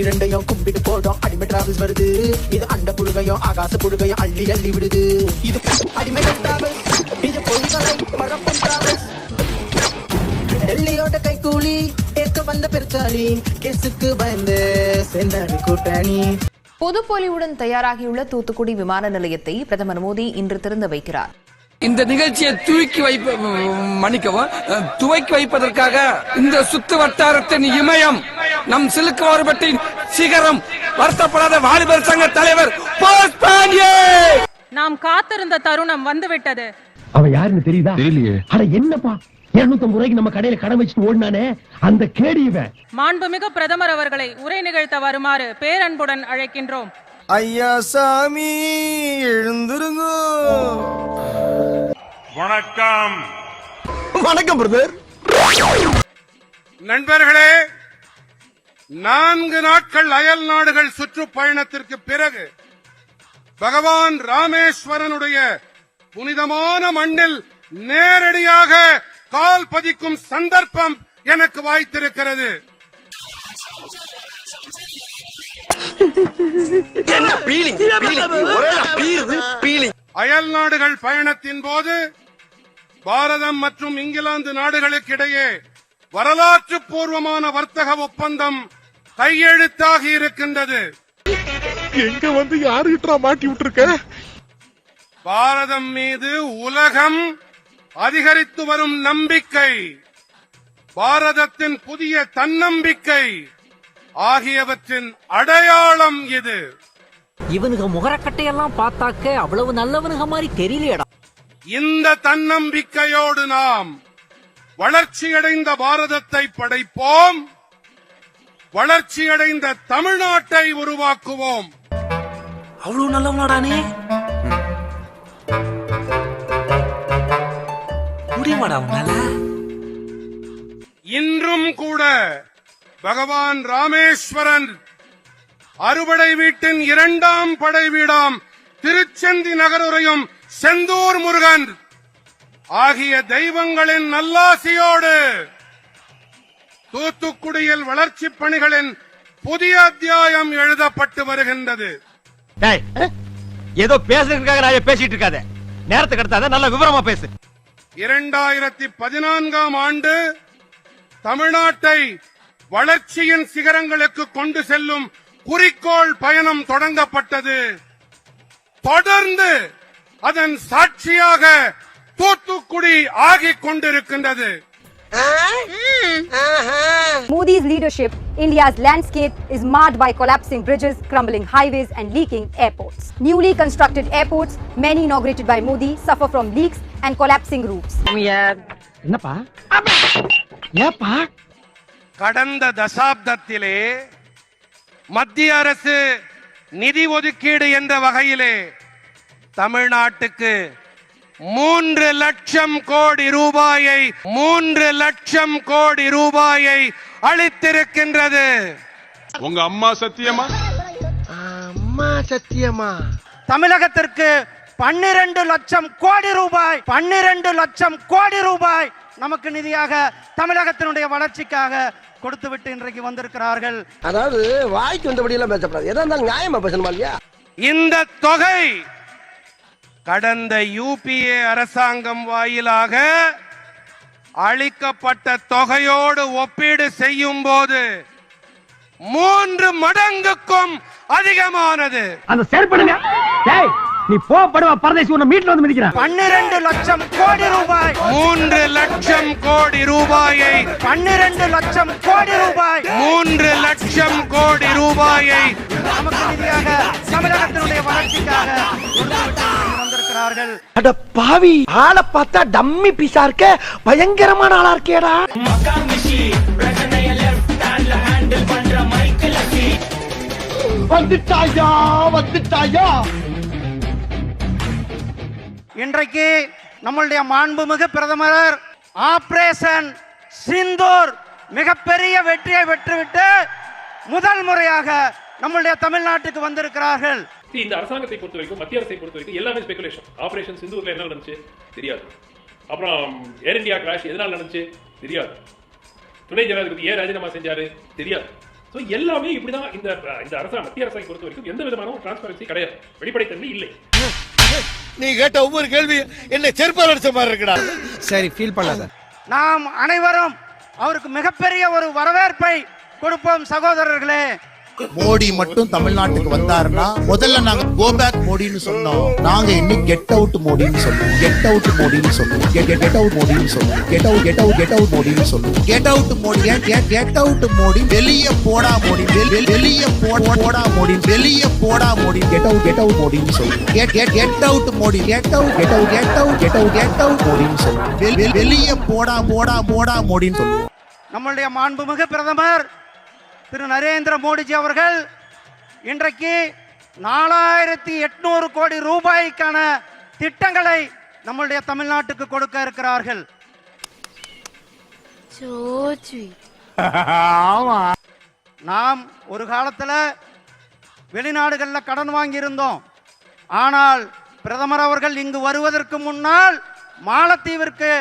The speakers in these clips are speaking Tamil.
இரண்டையும் கும்பிட்டு போடும் அடிமை டிராவல்ஸ் வருது. இது அண்ட புழுகையும் ஆகாச புழுகையும் அள்ளி அள்ளி விடுது. இது அடிமை டிராவல்ஸ் இது பொய்களை பரப்பும் டிராவல்ஸ் டெல்லியோட ஏற்க வந்த பெருச்சாலி கேசுக்கு பயந்து சென்றாடி கூட்டணி. பொதுப்பொலிவுடன் தயாராகியுள்ள தூத்துக்குடி விமான நிலையத்தை பிரதமர் மோடி இன்று திறந்து வைக்கிறார். இந்த நிகழ்ச்சியை தூக்கி வைப்ப மன்னிக்கவும் துவக்கி வைப்பதற்காக இந்த சுத்து வட்டாரத்தின் இமயம் நம் சிலுக்குவார்பட்டின் சிகரம் வருத்தப்படாத வாலிபர் சங்க தலைவர் நாம் காத்திருந்த தருணம் வந்துவிட்டது. அவன் யாருன்னு தெரியுதா? தெரியலையே. அட என்னப்பா? இருநூத்தம்பது ரூபாய்க்கு நம்ம கடையில கடை வச்சுட்டு ஓடினானே? அந்த கேடி இவன் மாண்புமிகு பிரதமர் அவர்களை உரை நிகழ்த்த வருமாறு பேரன்புடன் அழைக்கின்றோம். ஐயா சாமி எழுந்துருங்க. வணக்கம். வணக்கம் பிரதர். நண்பர்களே நான்கு நாட்கள் அயல் நாடுகள் சுற்றுப்பயணத்திற்கு பிறகு பகவான் ராமேஸ்வரனுடைய புனிதமான மண்ணில் நேரடியாக கால் பதிக்கும் சந்தர்ப்பம் எனக்கு வாய்த்திருக்கிறது. அயல் நாடுகள் பயணத்தின் போது பாரதம் மற்றும் இங்கிலாந்து நாடுகளுக்கு இடையே வரலாற்று பூர்வமான வர்த்தக ஒப்பந்தம் கையெழுத்தாகி இருக்கின்றது. எங்க வந்து யாருகிட்ட மாட்டி விட்டுருக்க? பாரதம் மீது உலகம் அதிகரித்து வரும் நம்பிக்கை பாரதத்தின் புதிய தன்னம்பிக்கை ஆகியவற்றின் அடையாளம் இது. இவனுங்க முகரக்கட்டையெல்லாம் பார்த்தாக்க அவ்வளவு நல்லவனுங்க மாதிரி தெரியலையடா. இந்த தன்னம்பிக்கையோடு நாம் வளர்ச்சியடைந்த பாரதத்தை படைப்போம். வளர்ச்சியடைந்த தமிழ்நாட்டை உருவாக்குவோம். அவ்வளவு நல்லவனாடானே முடியுமாடா உன்னால? இன்றும் கூட பகவான் ராமேஸ்வரன் அறுபடை வீட்டின் இரண்டாம் படை வீடாம் திருச்செந்தி நகருரையும் செந்தூர் முருகன் ஆகிய தெய்வங்களின் நல்லாசியோடு தூத்துக்குடியில் வளர்ச்சிப் பணிகளின் புதிய அத்தியாயம் எழுதப்பட்டு வருகின்றது. ஏதோ பேசுறதுக்காக பேசிட்டு இருக்காத. நேரத்துக்கு எடுத்தாத நல்ல விவரமா பேசு. இரண்டாயிரத்தி பதினான்காம் ஆண்டு தமிழ்நாட்டை வளர்ச்சியின் சிகரங்களுக்கு கொண்டு செல்லும் குறிக்கோள் பயணம் தொடங்கப்பட்டது. தொடர்ந்து அதன் சாட்சியாக தூத்துக்குடி ஆகிக் கொண்டிருக்கின்றது. Modi's leadership, India's landscape is marred by collapsing bridges, crumbling highways, and leaking airports. Newly constructed airports, many inaugurated by Modi, suffer from leaks and collapsing roofs. என்னப்பா ஏப்பா கடந்த தசாப்தத்திலே மத்திய அரசு நிதி ஒதுக்கீடு என்ற வகையிலே தமிழ்நாட்டுக்கு மூன்று லட்சம் கோடி ரூபாயை மூன்று லட்சம் கோடி ரூபாயை அளித்திருக்கின்றது. உங்க அம்மா சத்தியமா? அம்மா சத்தியமா? தமிழகத்திற்கு பன்னிரண்டு லட்சம் கோடி ரூபாய் பன்னிரண்டு லட்சம் கோடி ரூபாய் நமக்கு நிதியாக தமிழகத்தினுடைய வளர்ச்சிக்காக கொடுத்து விட்டு இன்றைக்கு வந்திருக்கிறார்கள். அதாவது வாய்க்கு வந்தபடி எல்லாம் பேசப்படாது. எதா இருந்தாலும் நியாயமா பேசணுமா இல்லையா? இந்த தொகை கடந்த யூபிஏ அரசாங்கம் வாயிலாக அளிக்கப்பட்ட தொகையோடு ஒப்பீடு செய்யும் போது மூன்று மடங்குக்கும் அதிகமானது. அந்த நீ போ படுவா பரதேசி உன்னை மீட்ல வந்து மிதிக்கிறான் பன்னிரண்டு லட்சம் கோடி ரூபாய். மூன்று லட்சம் கோடி ரூபாயை பன்னிரண்டு லட்சம் கோடி ரூபாய். மூன்று லட்சம் கோடி ரூபாயை நமக்கு நிதியாக தமிழகத்தினுடைய வளர்ச்சிக்காக அட பாவி ஆளை பார்த்தா டம்மி பீஸா இருக்க பயங்கரமான ஆளா இருக்கேடா. வந்துட்டாயா வந்துட்டாயா? இன்றைக்கு நம்மளுடைய மாண்புமிகு பிரதமர் ஆபரேஷன் சிந்தூர் மிகப்பெரிய வெற்றியை பெற்றுவிட்டு முதல் முறையாக நம்மளுடைய தமிழ்நாட்டுக்கு வந்திருக்கிறார்கள். இந்த அரசாங்கத்தை பொறுத்த வரைக்கும் மத்திய அரசை பொறுத்த வரைக்கும் எல்லாமே ஸ்பெகுலேஷன் ஆபரேஷன் சிந்தூர்ல என்ன நடந்துச்சு? தெரியாது. அப்புறம் ஏர் இந்தியா கிராஷ் எதனால நடந்துச்சு? தெரியாது. துணை ஜனாதிபதி ஏன் ராஜினாமா செஞ்சாரு? தெரியாது. ஸோ எல்லாமே இப்படிதான் இந்த இந்த அரசாங்க மத்திய அரசாங்கம் பொறுத்த வரைக்கும் எந்த விதமான ஒரு டிரான்ஸ்பரன்சி கிடையாது. வெளிப்படைத்தன்மை இல்லை. நீ கேட்ட ஒவ்வொரு கேள்வி என்ன செருப்பால் அடிச்ச மாதிரி இருக்குடா. சரி ஃபீல் பண்ணாத. நாம் அனைவரும் அவருக்கு மிகப்பெரிய ஒரு வரவேற்பை கொடுப்போம் சகோதரர்களே. மோடி மட்டும் தமிழ்நாட்டுக்கு வந்தாருன்னா முதல்ல நாங்க கோ பேக் மோடின்னு சொன்னோம். நாங்க இன்னும் கெட் அவுட் மோடின்னு சொல்லுவோம் கெட் அவுட் மோடின்னு சொல்லுவோம் கெட் அவுட் மோடின்னு சொல்லுவோம் get out get out get out மோடின்னு சொல்லுவோம் get out Modi get out Modi வெளிய போடா மோடி வெளிய போடா மோடி வெளிய போடா Modi get out get out மோடின்னு சொல்லுவோம் get get get out Modi get out get out get out get out get out மோடின்னு சொல்லுவோம் வெளிய போடா போடா போடா மோடின்னு சொல்லுவோம் நம்மளுடைய மாண்புமிகு பிரதமர் திரு நரேந்திர மோடிஜி அவர்கள் இன்றைக்கு நாலாயிரத்தி எட்நூறு கோடி ரூபாய்க்கான திட்டங்களை நம்முடைய தமிழ்நாட்டுக்கு கொடுக்க இருக்கிறார்கள். நாம் ஒரு காலத்துல வெளிநாடுகள்ல கடன் வாங்கியிருந்தோம். ஆனால் பிரதமர் அவர்கள் இங்கு வருவதற்கு முன்னால் மாலத்தீவிற்கு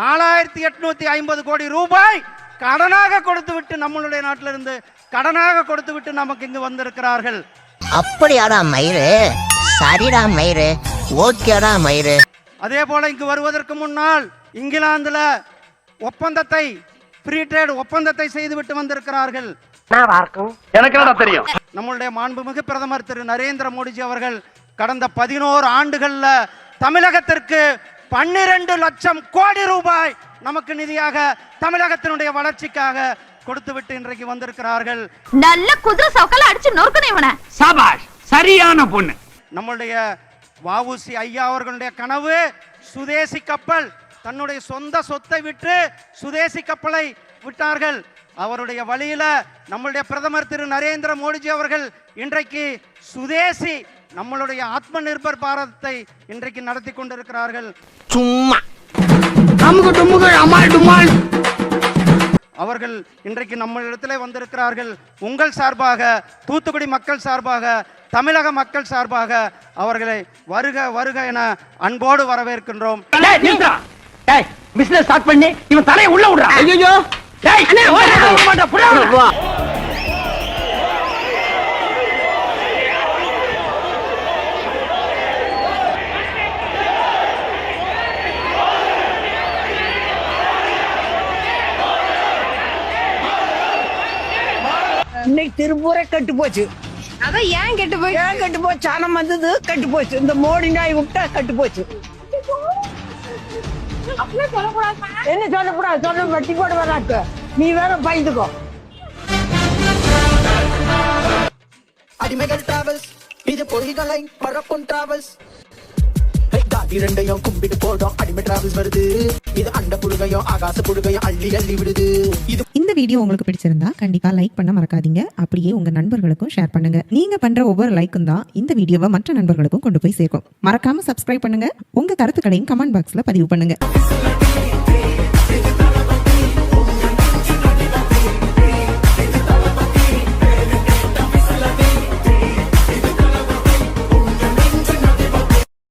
நாலாயிரத்தி எட்நூத்தி ஐம்பது கோடி ரூபாய் கடனாக கொடுத்து விட்டு நம்மளுடைய நாட்டிலிருந்து கடனாக கொடுத்து விட்டு நமக்கு இங்கு வந்திருக்கிறார்கள். அப்படியாடா மயிறு? சரிடா மயிறு. ஓகேடா மயிறு. அதே போல இங்கு வருவதற்கு முன்னால் இங்கிலாந்துல ஒப்பந்தத்தை ஃப்ரீ ட்ரேட் ஒப்பந்தத்தை செய்துவிட்டு வந்திருக்கிறார்கள். எனக்கு தெரியும்? நம்மளுடைய மாண்புமிகு பிரதமர் திரு நரேந்திர மோடிஜி அவர்கள் கடந்த பதினோரு ஆண்டுகள்ல தமிழகத்திற்கு பன்னிரண்டு லட்சம் கோடி ரூபாய் நமக்கு நிதியாக தமிழகத்தினுடைய வளர்ச்சிக்காக கொடுத்துவிட்டு இன்றைக்கு வந்திருக்கிறார்கள். நல்ல குதிரை சவுக்கல அடிச்சு நொறுக்கணும் இவனை. சபாஷ் சரியான பொண்ணு. நம்மளுடைய வஉசி ஐயா அவர்களுடைய கனவு சுதேசி கப்பல் தன்னுடைய சொந்த சொத்தை விற்று சுதேசி கப்பலை விட்டார்கள். அவருடைய வழியில நம்மளுடைய பிரதமர் திரு நரேந்திர மோடிஜி அவர்கள் இன்றைக்கு சுதேசி நம்மளுடைய ஆத்ம நிர்பர் பாரதத்தை இன்றைக்கு நடத்தி கொண்டிருக்கிறார்கள். சும்மா. அமுக டுமுக அமால் டுமால். அவர்கள் இன்றைக்கு நம்மளிடத்திலே வந்திருக்கிறார்கள். உங்கள் சார்பாக தூத்துக்குடி மக்கள் சார்பாக தமிழக மக்கள் சார்பாக அவர்களை வருக வருக என அன்போடு வரவேற்கின்றோம். பிசினஸ் ஸ்டார்ட் பண்ணி இவன் தலையை உள்ள விடுறா. ஐயோ திருப்பூரே கட்டு போச்சு. அதான் ஏன் கெட்டு போய் ஏன் கட்டு போச்சு சனம் வந்தது கட்டு போச்சு. இந்த மோடி நாய் விட்டா கட்டு போச்சு. என்ன சொல்லக்கூடாது? சொல்ல வட்டி போட வராக்கு நீ வேற பயந்துக்கோ. அடிமைகள் டிராவல்ஸ் இது பொறிகளை பரப்பும் டிராவல்ஸ் இரண்டையும் கும்பிட்டு போடும் அடிமை டிராவல்ஸ் வருது. இது அண்ட புழுகையும் ஆகாச புழுகையும் அள்ளி அள்ளி விடுது. இது இந்த வீடியோ உங்களுக்கு பிடிச்சிருந்தா கண்டிப்பா லைக் பண்ண மறக்காதீங்க. அப்படியே உங்க நண்பர்களுக்கும் ஷேர் பண்ணுங்க. நீங்க பண்ற ஒவ்வொரு லைக்கும் தான் இந்த வீடியோவை மற்ற நண்பர்களுக்கும் கொண்டு போய் சேர்க்கும். மறக்காம சப்ஸ்கிரைப் பண்ணுங்க. உங்க கருத்துக்களையும் கமெண்ட் பாக்ஸ்ல பதிவு பண்ணுங்க.